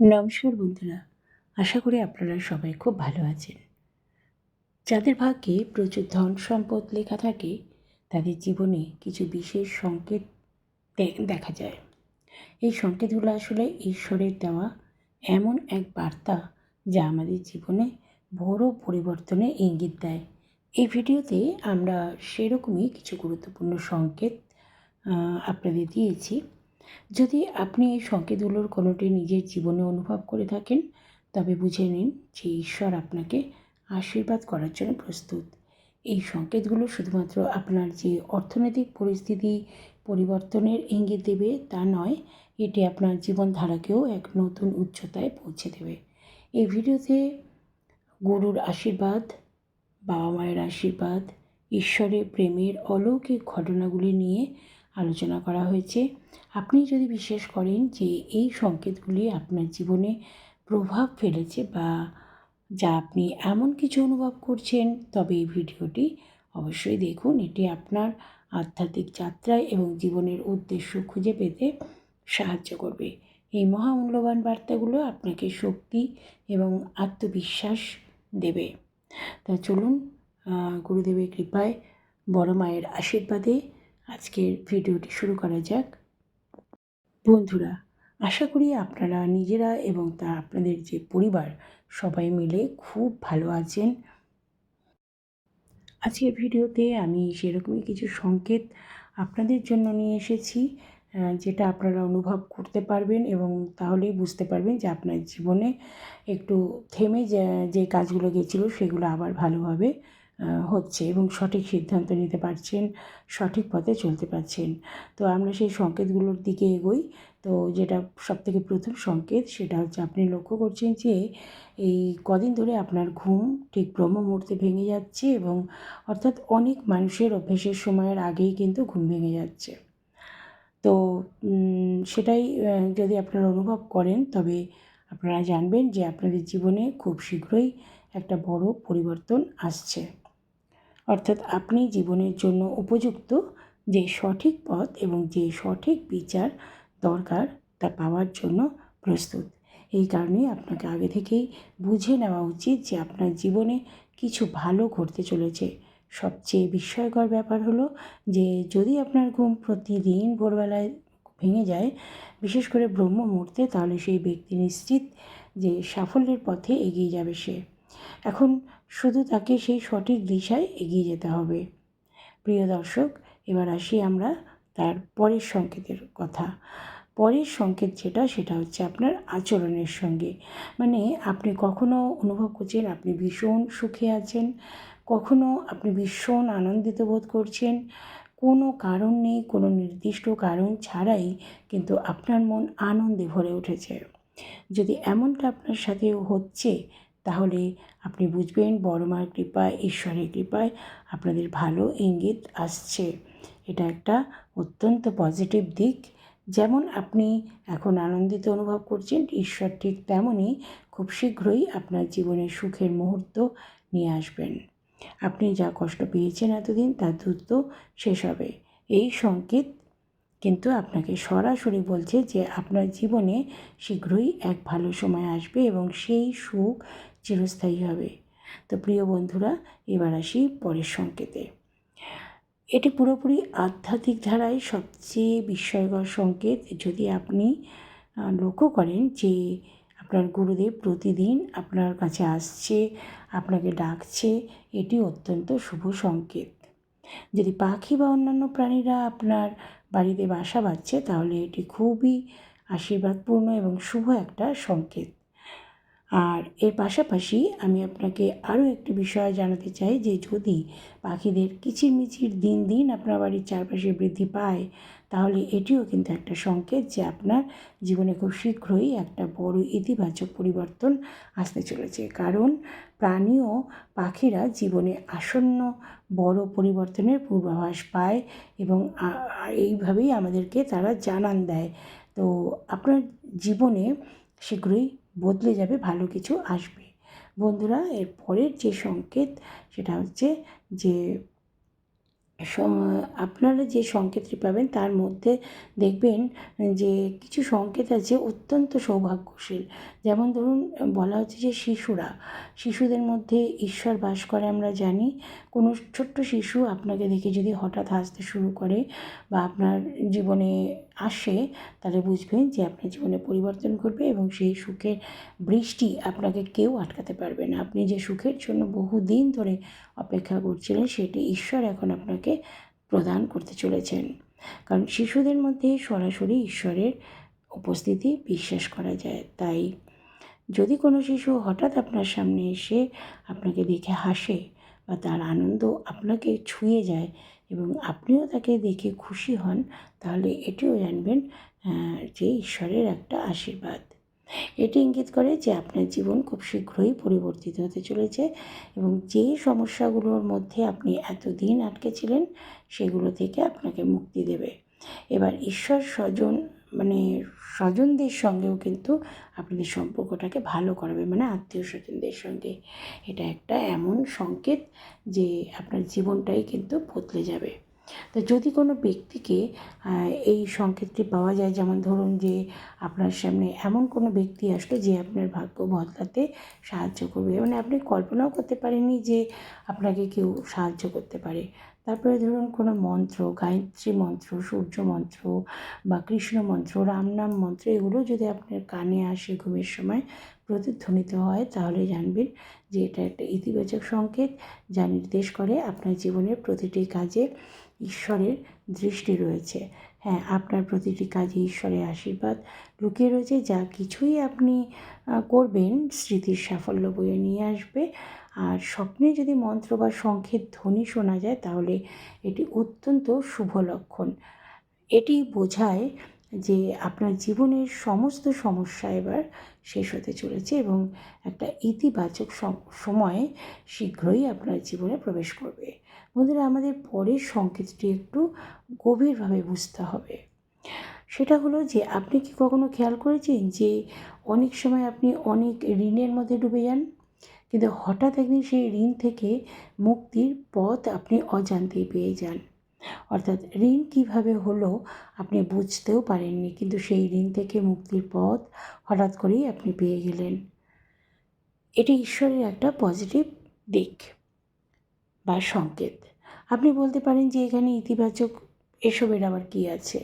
নমস্কার বন্ধুরা, আশা করি আপনারা সবাই খুব ভালো আছেন। যাদের ভাগ্যে প্রচুর ধন সম্পদ লেখা থাকে, তাদের জীবনে কিছু বিশেষ সংকেত দেখা যায়। এই সংকেতগুলো আসলে ঈশ্বরের দেওয়া এমন এক বার্তা যা আমাদের জীবনে বড় পরিবর্তনের ইঙ্গিত দেয়। এই ভিডিওতে আমরা সেরকমই কিছু গুরুত্বপূর্ণ সংকেত আপনাদের দিয়েছি। যদি আপনি এই সংকেতগুলোর কোনোটি নিজের জীবনে অনুভব করে থাকেন, তবে বুঝে নিন যে ঈশ্বর আপনাকে আশীর্বাদ করার জন্য প্রস্তুত। এই সংকেতগুলো শুধুমাত্র আপনার যে অর্থনৈতিক পরিস্থিতি পরিবর্তনের ইঙ্গিত দেবে তা নয়, এটি আপনার জীবনধারাকেও এক নতুন উচ্চতায় পৌঁছে দেবে। এই ভিডিওতে গুরুর আশীর্বাদ, বাবা মায়ের আশীর্বাদ, ঈশ্বরের প্রেমের অলৌকিক ঘটনাগুলি নিয়ে আলোচনা করা হয়েছে। আপনি যদি বিশ্বাস করেন যে এই সংকেতগুলি আপনার জীবনে প্রভাব ফেলেছে বা যা আপনি এমন কিছু অনুভব করছেন, তবে এই ভিডিওটি অবশ্যই দেখুন। এটি আপনার আধ্যাত্মিক যাত্রায় এবং জীবনের উদ্দেশ্য খুঁজে পেতে সাহায্য করবে। এই মহামূল্যবান বার্তাগুলো আপনাকে শক্তি এবং আত্মবিশ্বাস দেবে। তা চলুন গুরুদেবের কৃপায় বড় মায়ের আশীর্বাদে আজকের ভিডিওটি শুরু করা যাক। বন্ধুরা, আশা করি আপনারা নিজেরা এবং তা আপনাদের যে পরিবার সবাই মিলে খুব ভালো আছেন। আজকের ভিডিওতে আমি সেরকমই কিছু সংকেত আপনাদের জন্য নিয়ে এসেছি যেটা আপনারা অনুভব করতে পারবেন এবং তাহলেই বুঝতে পারবেন যে আপনার জীবনে একটু থেমে যে কাজগুলো গেছিল সেগুলো আবার ভালোভাবে হচ্ছে এবং সঠিক সিদ্ধান্ত নিতে পারছেন, সঠিক পথে চলতে পারছেন। তো আমরা সেই সংকেতগুলোর দিকে এগোই। তো যেটা সবথেকে প্রথম সংকেত সেটা হচ্ছে আপনি লক্ষ্য করছেন যে এই কদিন ধরে আপনার ঘুম ঠিক ব্রহ্ম মুহূর্তে ভেঙে যাচ্ছে এবং অর্থাৎ অনেক মানুষের অভ্যেসের সময়ের আগেই কিন্তু ঘুম ভেঙে যাচ্ছে। তো সেটাই যদি আপনারা অনুভব করেন তবে আপনারা জানবেন যে আপনাদের জীবনে খুব শীঘ্রই একটা বড় পরিবর্তন আসছে। অর্থাৎ আপনি জীবনের জন্য উপযুক্ত যে সঠিক পথ এবং যে সঠিক বিচার দরকার তা পাওয়ার জন্য প্রস্তুত। এই কারণেই আপনাকে আগে থেকেই বুঝে নেওয়া উচিত যে আপনার জীবনে কিছু ভালো ঘটতে চলেছে। সবচেয়ে বিস্ময়কর ব্যাপার হলো যে যদি আপনার ঘুম প্রতিদিন ভোরবেলায় ভেঙে যায়, বিশেষ করে ব্রহ্ম মুহূর্তে, তাহলে সেই ব্যক্তি নিশ্চিত যে সাফল্যের পথে এগিয়ে যাবে সে। এখন শুধু তাকে সেই সঠিক দিশায় এগিয়ে যেতে হবে। প্রিয় দর্শক, এবার আসি আমরা তার পরের সংকেতের কথা। পরের সংকেত যেটা, সেটা হচ্ছে আপনার আচরণের সঙ্গে। মানে আপনি কখনো অনুভব করছেন আপনি ভীষণ সুখে আছেন? কখনো আপনি ভীষণ আনন্দিত বোধ করছেন? কোনো কারণ নেই, কোনো নির্দিষ্ট কারণ ছাড়াই কিন্তু আপনার মন আনন্দে ভরে উঠেছে। যদি এমনটা আপনার সাথেও হচ্ছে তাহলে আপনি বুঝবেন বড় মার কৃপায়, ঈশ্বরের কৃপায় আপনাদের ভালো ইঙ্গিত আসছে। এটা একটা অত্যন্ত পজিটিভ দিক। যেমন আপনি এখন আনন্দিত অনুভব করছেন, ঈশ্বর ঠিক তেমনই খুব শীঘ্রই আপনার জীবনে সুখের মুহূর্ত নিয়ে আসবেন। আপনি যা কষ্ট পেয়েছেন এতদিন, তার দ্রুত শেষ হবে। এই সংকেত কিন্তু আপনাকে সরাসরি বলছে যে আপনার জীবনে শীঘ্রই এক ভালো সময় আসবে এবং সেই সুখ চিরস্থায়ী হবে। তো প্রিয় বন্ধুরা, এবার আসি পরের সংকেতে। এটি পুরোপুরি আধ্যাত্মিক ধারায় সবচেয়ে বিস্ময়কর সংকেত। যদি আপনি লক্ষ্য করেন যে আপনার গুরুদেব প্রতিদিন আপনার কাছে আসছে, আপনাকে ডাকছে, এটি অত্যন্ত শুভ সংকেত। যদি পাখি বা অন্যান্য প্রাণীরা আপনার বাড়িতে বাসা বাঁধছে, তাহলে এটি খুবই আশীর্বাদপূর্ণ এবং শুভ একটা সংকেত। আর এর পাশাপাশি আমি আপনাকে আরও একটি বিষয় জানাতে চাই যে যদি পাখিদের কিচিরমিচির দিন দিন আপনার বাড়ির চারপাশে বৃদ্ধি পায়, তাহলে এটিও কিন্তু একটা সংকেত যে আপনার জীবনে খুব শীঘ্রই একটা বড় ইতিবাচক পরিবর্তন আসতে চলেছে। কারণ প্রাণী ও পাখিরা জীবনে আসন্ন বড় পরিবর্তনের পূর্বাভাস পায় এবং এইভাবেই আমাদেরকে তারা জানান দেয়। তো আপনার জীবনে শীঘ্রই বদলে যাবে, ভালো কিছু আসবে। বন্ধুরা, এর পরের যে সংকেত, সেটা হচ্ছে যে আপনারা যে সংকেতটি পাবেন, তার মধ্যে দেখবেন যে কিছু সংকেত আছে অত্যন্ত সৌভাগ্যশীল। যেমন ধরুন, বলা হচ্ছে যে শিশুরা, শিশুদের মধ্যে ঈশ্বর বাস করে আমরা জানি, কোনো ছোট্ট শিশু আপনাকে দেখে যদি হঠাৎ হাসতে শুরু করে বা আপনার জীবনে আসে, তাহলে বুঝবেন যে আপনার জীবনে পরিবর্তন ঘটবে এবং সেই সুখের বৃষ্টি আপনাকে কেউ আটকাতে পারবে না। আপনি যে সুখের জন্য বহুদিন ধরে অপেক্ষা করছিলেন, সেটি ঈশ্বর এখন আপনাকে প্রদান করতে চলেছেন। কারণ শিশুদের মধ্যে সরাসরি ঈশ্বরের উপস্থিতি বিশ্বাস করা যায়। তাই যদি কোনো শিশু হঠাৎ আপনার সামনে এসে আপনাকে দেখে হাসে বা তার আনন্দ আপনাকে ছুঁয়ে যায় এবং আপনিও তাকে দেখে খুশি হন, তাহলে এটিও জানবেন যে ঈশ্বরের একটা আশীর্বাদ। এটি ইঙ্গিত করে যে আপনার জীবন খুব শীঘ্রই পরিবর্তিত হতে চলেছে এবং যে সমস্যাগুলোর মধ্যে আপনি এতদিন আটকে ছিলেন, সেগুলো থেকে আপনাকে মুক্তি দেবে। এবার ঈশ্বর স্বজন মানে স্বজনদের সঙ্গেও কিন্তু আপনাদের সম্পর্কটাকে ভালো করাবে। মানে আত্মীয় স্বজনদের সঙ্গে এটা একটা এমন সংকেত যে আপনার জীবনটাই কিন্তু বদলে যাবে। তো যদি কোনো ব্যক্তিকে এই সংকেতটি পাওয়া যায়, যেমন ধরুন যে আপনার সামনে এমন কোনো ব্যক্তি আসলো যে আপনার ভাগ্য বদলাতে সাহায্য করবে। মানে আপনি কল্পনাও করতে পারেননি যে আপনাকে কেউ সাহায্য করতে পারে। তারপরে ধরুন কোনো মন্ত্র, গায়ত্রী মন্ত্র, সূর্য মন্ত্র বা কৃষ্ণ মন্ত্র রামনাম মন্ত্র, এগুলো যদি আপনার কানে আসে ঘুমের সময় প্রতিধ্বনিত হয়, তাহলে জানবেন যে এটা একটা ইতিবাচক সংকেত যা নির্দেশ করে আপনার জীবনের প্রতিটি কাজে ঈশ্বরের দৃষ্টি রয়েছে। হ্যাঁ আপনার প্রতিটি কাজে ঈশ্বরের আশীর্বাদ লুকিয়ে রয়েছে, যা কিছুই আপনি করবেন, স্মৃতির সাফল্য বয়ে নিয়ে আসবে। আর স্বপ্নে যদি মন্ত্র বা সংকেত ধ্বনি শোনা যায়, তাহলে এটি অত্যন্ত শুভ লক্ষণ। এটি বোঝায় যে আপনার জীবনের সমস্ত সমস্যা এবার শেষ হতে চলেছে এবং একটা ইতিবাচক সম- সময় শীঘ্রই আপনার জীবনে প্রবেশ করবে। বন্ধুরা, আমাদের পরের সংকেতটি একটু গভীরভাবে বুঝতে হবে। সেটা হলো যে, আপনি কি কখনো খেয়াল করেছেন যে, অনেক সময় আপনি অনেক ঋণের মধ্যে ডুবে যান? কিন্তু হঠাৎ একদিন সেই ঋণ থেকে মুক্তির পথ আপনি অজান্তেই পেয়ে যান। অর্থাৎ ঋণ কীভাবে হলো আপনি বুঝতেও পারেননি, কিন্তু সেই ঋণ থেকে মুক্তির পথ হঠাৎ করেই আপনি পেয়ে গেলেন। এটি ঈশ্বরের একটা পজিটিভ দিক বা সংকেত। আপনি বলতে পারেন যে এখানে ইতিবাচক এসবের আবার কী আছে?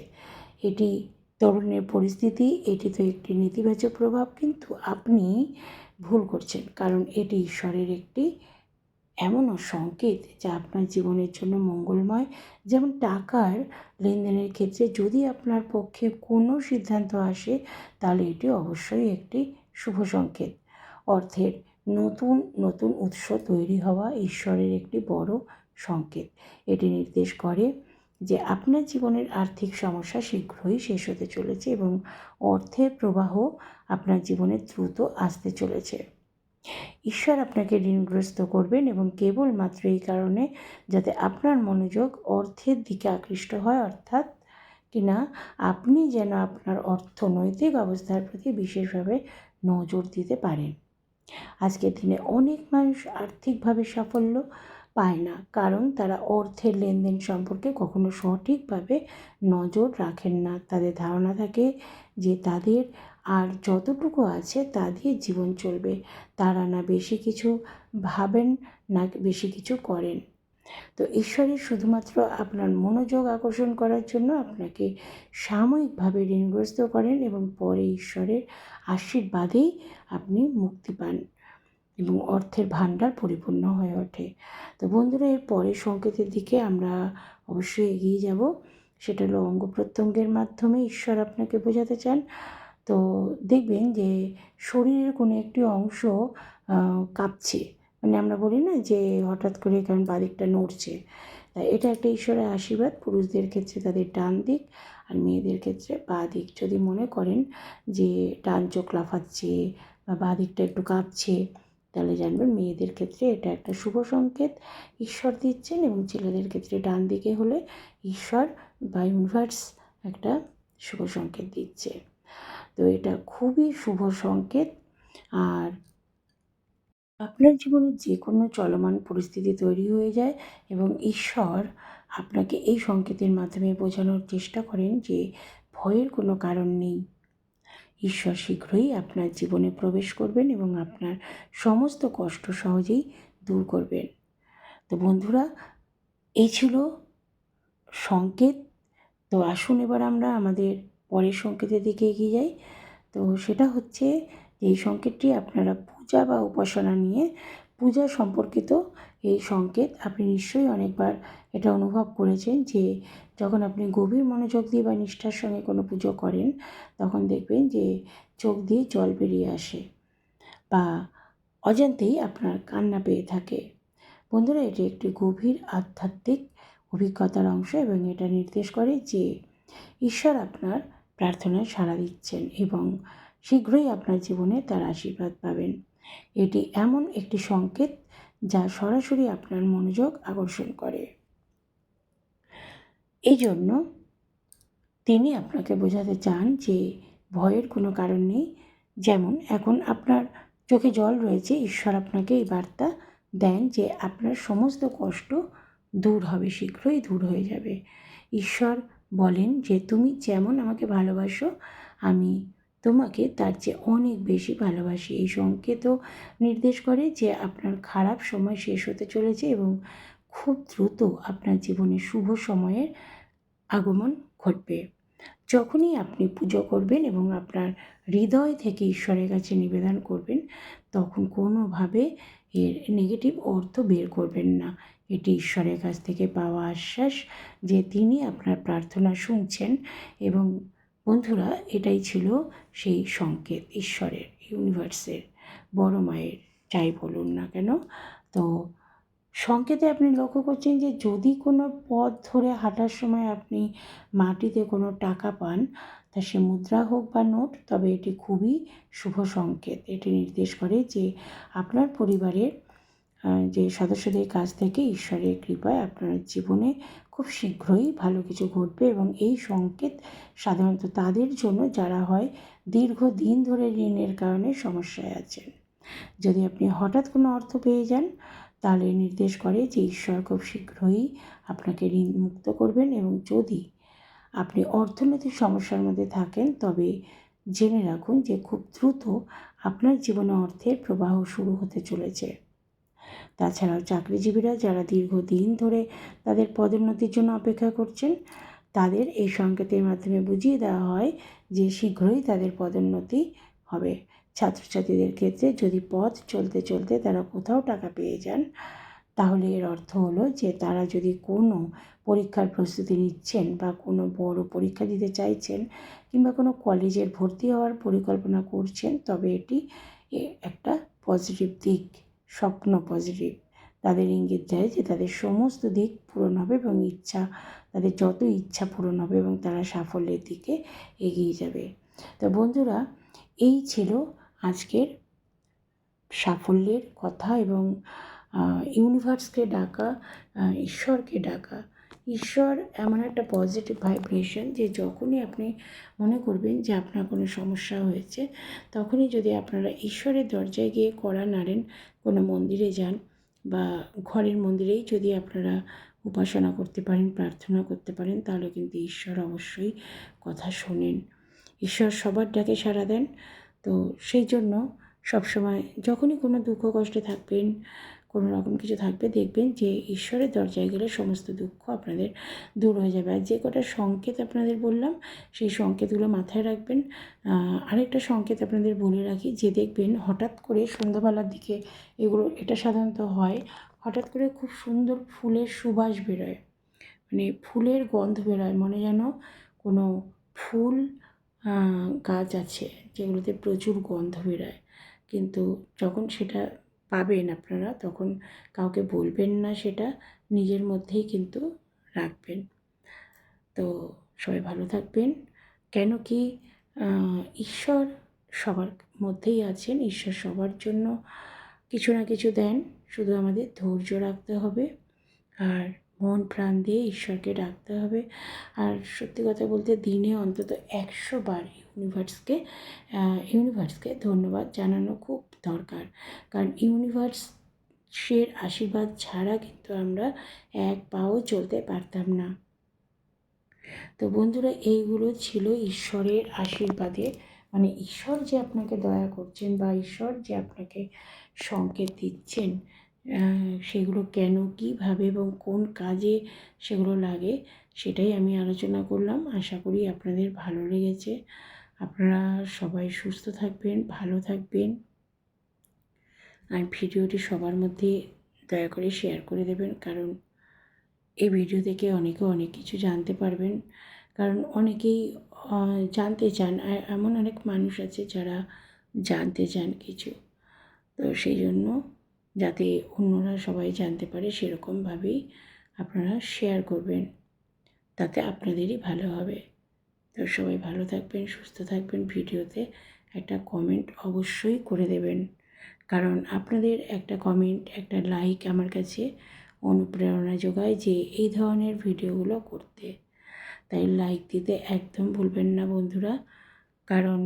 এটি তরুণের পরিস্থিতি, এটি তো একটি নেতিবাচক প্রভাব, কিন্তু আপনি ভুল করছেন, কারণ এটি ঈশ্বরের একটি এমনও সংকেত যা আপনার জীবনের জন্য মঙ্গলময়। যেমন টাকার লেনদেনের ক্ষেত্রে যদি আপনার পক্ষে কোনো সিদ্ধান্ত আসে, তাহলে এটি অবশ্যই একটি শুভ সংকেত। অর্থের নতুন নতুন উৎস তৈরি হওয়া ঈশ্বরের একটি বড় সংকেত। এটি নির্দেশ করে যে আপনার জীবনের আর্থিক সমস্যা শীঘ্রই শেষ হতে চলেছে এবং অর্থের প্রবাহ আপনার জীবনে দ্রুত আসতে চলেছে। ঈশ্বর আপনাকে ঋণগ্রস্ত করবেন এবং কেবলমাত্র এই কারণে যাতে আপনার মনোযোগ অর্থের দিকে আকৃষ্ট হয়, অর্থাৎ কিনা আপনি যেন আপনার অর্থনৈতিক অবস্থার প্রতি বিশেষভাবে নজর দিতে পারেন। আজকের দিনে অনেক মানুষ আর্থিকভাবে সাফল্য পায় না। কারণ তারা অর্থের লেনদেন সম্পর্কে কখনো সঠিকভাবে নজর রাখেন না। তাদের ধারণা থাকে যে তাদের আর যতটুকু আছে তা দিয়ে জীবন চলবে। তারা না বেশি কিছু ভাবেন না বেশি কিছু করেন। তো ঈশ্বরের শুধুমাত্র আপনার মনোযোগ আকর্ষণ করার জন্য আপনাকে সাময়িকভাবে ঋণগ্রস্ত করেন এবং পরে ঈশ্বরের আশীর্বাদেই আপনি মুক্তি পান। এবং অর্থের ভাণ্ডার পরিপূর্ণ হয়ে ওঠে। তো বন্ধুরা, এর পরের সংকেতের দিকে আমরা অবশ্যই এগিয়ে যাব। সেটা হলো অঙ্গ প্রত্যঙ্গের মাধ্যমে ঈশ্বর আপনাকে বোঝাতে চান। তো দেখবেন যে শরীরের কোনো একটি অংশ কাঁপছে। মানে আমরা বলি না যে হঠাৎ করে কারণ বাদিকটা নড়ছে। তাই এটা একটা ঈশ্বরের আশীর্বাদ। পুরুষদের ক্ষেত্রে তাদের ডান দিক আর মেয়েদের ক্ষেত্রে বা দিক যদি মনে করেন যে ডান চোখ লাফাচ্ছে বা বা দিকটা একটু কাঁপছে তাহলে জানবেন মেয়েদের ক্ষেত্রে এটা একটা শুভ সংকেত। ঈশ্বর দিচ্ছেন এবং ছেলেদের ক্ষেত্রে ডান দিকে হলে ঈশ্বর বা ইউনিভার্স একটা শুভ সংকেত দিচ্ছে। তো এটা খুবই শুভ সংকেত। আর আপনার জীবনে যে কোনো চলমান পরিস্থিতি তৈরি হয়ে যায় এবং ঈশ্বর আপনাকে এই সংকেতের মাধ্যমে বোঝানোর চেষ্টা করেন যে ভয়ের কোনো কারণ নেই। ঈশ্বর শীঘ্রই আপনার জীবনে প্রবেশ করবেন এবং আপনার সমস্ত কষ্ট সহজেই দূর করবেন। তো বন্ধুরা, এই ছিল সংকেত। তো আসুন এবার আমরা আমাদের পরের সংকেতের দিকে এগিয়ে যাই। তো সেটা হচ্ছে এই সংকেতটি আপনারা পূজা বা উপাসনা নিয়ে পূজা সম্পর্কিত এই সংকেত আপনি নিশ্চয়ই অনেকবার এটা অনুভব করেছেন যে যখন আপনি গভীর মনোযোগ দিয়ে বা নিষ্ঠার সঙ্গে কোনো পুজো করেন, তখন দেখবেন যে চোখ দিয়ে জল বেরিয়ে আসে বা অজান্তেই আপনার কান্না পেয়ে থাকে। বন্ধুরা, এটি একটি গভীর আধ্যাত্মিক অভিজ্ঞতার অংশ এবং এটা নির্দেশ করে যে ঈশ্বর আপনার প্রার্থনায় সাড়া দিচ্ছেন এবং শীঘ্রই আপনার জীবনে তার আশীর্বাদ পাবেন। এটি এমন একটি সংকেত যা সরাসরি আপনার মনোযোগ আকর্ষণ করে। এই জন্য তিনি আপনাকে বোঝাতে চান যে ভয়ের কোনো কারণ নেই। যেমন, এখন আপনার চোখে জল রয়েছে, ঈশ্বর আপনাকে এই বার্তা দেন যে আপনার সমস্ত কষ্ট দূর হবে, শীঘ্রই দূর হয়ে যাবে। ঈশ্বর বলেন যে, তুমি যেমন আমাকে ভালোবাসো, আমি তোমাকে তার চেয়ে অনেক বেশি ভালোবাসি। এই সংকেতও নির্দেশ করে যে আপনার খারাপ সময় শেষ হতে চলেছে এবং খুব দ্রুত আপনার জীবনে শুভ সময়ের আগমন ঘটবে। যখনই আপনি পুজো করবেন এবং আপনার হৃদয় থেকে ঈশ্বরের কাছে নিবেদন করবেন, তখন কোনোভাবে এর নেগেটিভ অর্থ বের করবেন না। এটি ঈশ্বরের কাছ থেকে পাওয়া আশ্বাস যে তিনি আপনার প্রার্থনা শুনছেন এবং বন্ধুরা, এটাই ছিল সেই সংকেত ঈশ্বরের, ইউনিভার্সের। বড় মায়ের, যাই বলুন না কেন। তো সংকেতে আপনি লক্ষ্য করছেন যে, যদি কোনো পথ ধরে হাঁটার সময় আপনি মাটিতে কোনো টাকা পান, তা সে মুদ্রা হোক বা নোট, তবে এটি খুবই শুভ সংকেত। এটি নির্দেশ করে যে, আপনার পরিবারের যে সদস্যদের কাছ থেকে ঈশ্বরের কৃপায় আপনার জীবনে খুব শীঘ্রই ভালো কিছু ঘটবে এবং এই সংকেত সাধারণত তাদের জন্য যারা হয় দীর্ঘদিন ধরে ঋণের কারণে সমস্যায় আছেন। যদি আপনি হঠাৎ কোনো অর্থ পেয়ে যান, তাহলে নির্দেশ করে যে ঈশ্বর খুব শীঘ্রই আপনাকে ঋণ মুক্ত করবেন এবং যদি আপনি অর্থনৈতিক সমস্যার মধ্যে থাকেন, তবে জেনে রাখুন যে খুব দ্রুত আপনার জীবনে অর্থের প্রবাহ শুরু হতে চলেছে। তাছাড়াও চাকরিজীবীরা যারা দীর্ঘদিন ধরে তাদের পদোন্নতির জন্য অপেক্ষা করছেন, তাদের এই সংকেতের মাধ্যমে বুঝিয়ে দেওয়া হয় যে শীঘ্রই তাদের পদোন্নতি হবে। ছাত্রছাত্রীদের ক্ষেত্রে যদি পথ চলতে চলতে তারা কোথাও টাকা পেয়ে যান, তাহলে এর অর্থ হলো যে তারা যদি কোনো পরীক্ষার প্রস্তুতি নিচ্ছেন বা কোনো বড় পরীক্ষা দিতে চাইছেন কিংবা কোনো কলেজের ভর্তি হওয়ার পরিকল্পনা করছেন, তবে এটি একটা পজিটিভ দিক। স্বপ্ন পজিটিভ তাদের ইঙ্গিত দেয় যে তাদের সমস্ত দিক পূরণ হবে এবং ইচ্ছা, তাদের যত ইচ্ছা পূরণ হবে এবং তারা সাফল্যের দিকে এগিয়ে যাবে। তো বন্ধুরা, এই ছিল আজকের সাফল্যের কথা এবং ইউনিভার্সকে ডাকা ঈশ্বরকে ডাকা। ঈশ্বর এমন একটা পজিটিভ ভাইব্রেশন যে যখনই আপনি মনে করবেন যে আপনার কোনো সমস্যা হয়েছে, তখনই যদি আপনারা ঈশ্বরের দরজায় গিয়ে কড়া নাড়েন, কোনো মন্দিরে যান বা ঘরের মন্দিরেই যদি আপনারা উপাসনা করতে পারেন, প্রার্থনা করতে পারেন, তাহলে কিন্তু ঈশ্বর অবশ্যই কথা শোনেন। ঈশ্বর সবার ডাকে সাড়া দেন। তো সেই জন্য সবসময় যখনই কোনো দুঃখ কষ্টে থাকবেন কোনো রকম কিছু থাকবে, দেখবেন যে ঈশ্বরের দরজায় গেলে সমস্ত দুঃখ আপনাদের দূর হয়ে যাবে। আর যে কটা সংকেত আপনাদের বললাম, সেই সংকেতগুলো মাথায় রাখবেন। আরেকটা সংকেত আপনাদের বলে রাখি, যে দেখবেন হঠাৎ করে সন্ধ্যাবেলার দিকে এগুলো, এটা সাধারণত হয়, হঠাৎ করে খুব সুন্দর ফুলের সুবাস বেরোয়। মানে ফুলের গন্ধ বেরোয়, মনে যেন কোনো ফুল গাছ আছে যেগুলোতে প্রচুর গন্ধ বেরোয়। কিন্তু যখন সেটা পাবেন আপনারা, তখন কাউকে বলবেন না সেটা, নিজের মধ্যেই কিন্তু রাখবেন। তো সবাই ভালো থাকবেন। কেন কি ঈশ্বর সবার মধ্যেই আছেন, ঈশ্বর সবার জন্য কিছু না কিছু দেন, শুধু আমাদের ধৈর্য রাখতে হবে। আর মন প্রাণ দিয়ে ঈশ্বরকে ডাকতে হবে। আর সত্যি কথা বলতে দিনে অন্তত একশো বার ইউনিভার্সকে ইউনিভার্সকে ধন্যবাদ জানানো খুব দরকার। কারণ ইউনিভার্স ঈশ্বরের আশীর্বাদ ছাড়া কিন্তু আমরা এক পাও চলতে পারতাম না। তো বন্ধুরা, এইগুলো ছিল ঈশ্বরের আশীর্বাদে। মানে ঈশ্বর যে আপনাকে দয়া করছেন বা ঈশ্বর যে আপনাকে সংকেত দিচ্ছেন সেগুলো কেন, কীভাবে এবং কোন কাজে সেগুলো লাগে সেটাই আমি আলোচনা করলাম। আশা করি আপনাদের ভালো লেগেছে। আপনারা সবাই সুস্থ থাকবেন, ভালো থাকবেন। আর ভিডিওটি সবার মধ্যে দয়া করে শেয়ার করে দেবেন, কারণ এই ভিডিও থেকে অনেকে অনেক কিছু জানতে পারবেন। কারণ অনেকেই জানতে চান। এমন অনেক মানুষ আছে যারা জানতে চান কিছু। তো সেই জন্য যাতে অন্যরা সবাই জানতে পারে সেরকমভাবেই আপনারা শেয়ার করবেন। তাতে আপনাদেরই ভালো হবে। তো সবাই ভালো থাকবেন, সুস্থ থাকবেন। ভিডিওতে একটা কমেন্ট অবশ্যই করে দেবেন। কারণ আপনাদের একটা কমেন্ট একটা লাইক আমার কাছে অনুপ্রেরণা যোগায় যে এই ধরনের ভিডিওগুলো করতে। তাই লাইক দিতে একদম ভুলবেন না বন্ধুরা। কারণ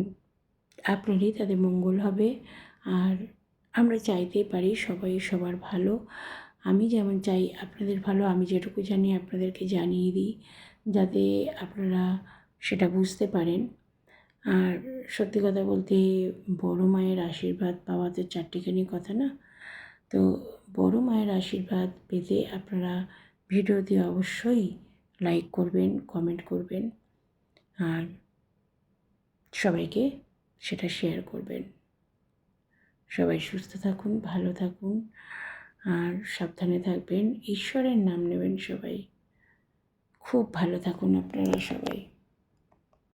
আপনারই তাদের মঙ্গল হবে। আর আমরা চাইতেই পারি সবাই সবার ভালো। আমি যেমন চাই আপনাদের ভালো, আমি যেটুকু জানি আপনাদেরকে জানিয়ে দিই যাতে আপনারা সেটা বুঝতে পারেন। আর সত্যি কথা বলতে বড় মায়ের আশীর্বাদ পাওয়া তো চারটিখানি কথা না? তো বড় মায়ের আশীর্বাদ পেতে আপনারা ভিডিওতে অবশ্যই লাইক করবেন, কমেন্ট করবেন, আর সবাইকে সেটা শেয়ার করবেন। সবাই সুস্থ থাকুন, ভালো থাকুন আর সাবধানে থাকবেন। ঈশ্বরের নাম নেবেন সবাই। খুব ভালো থাকুন আপনারা সবাই।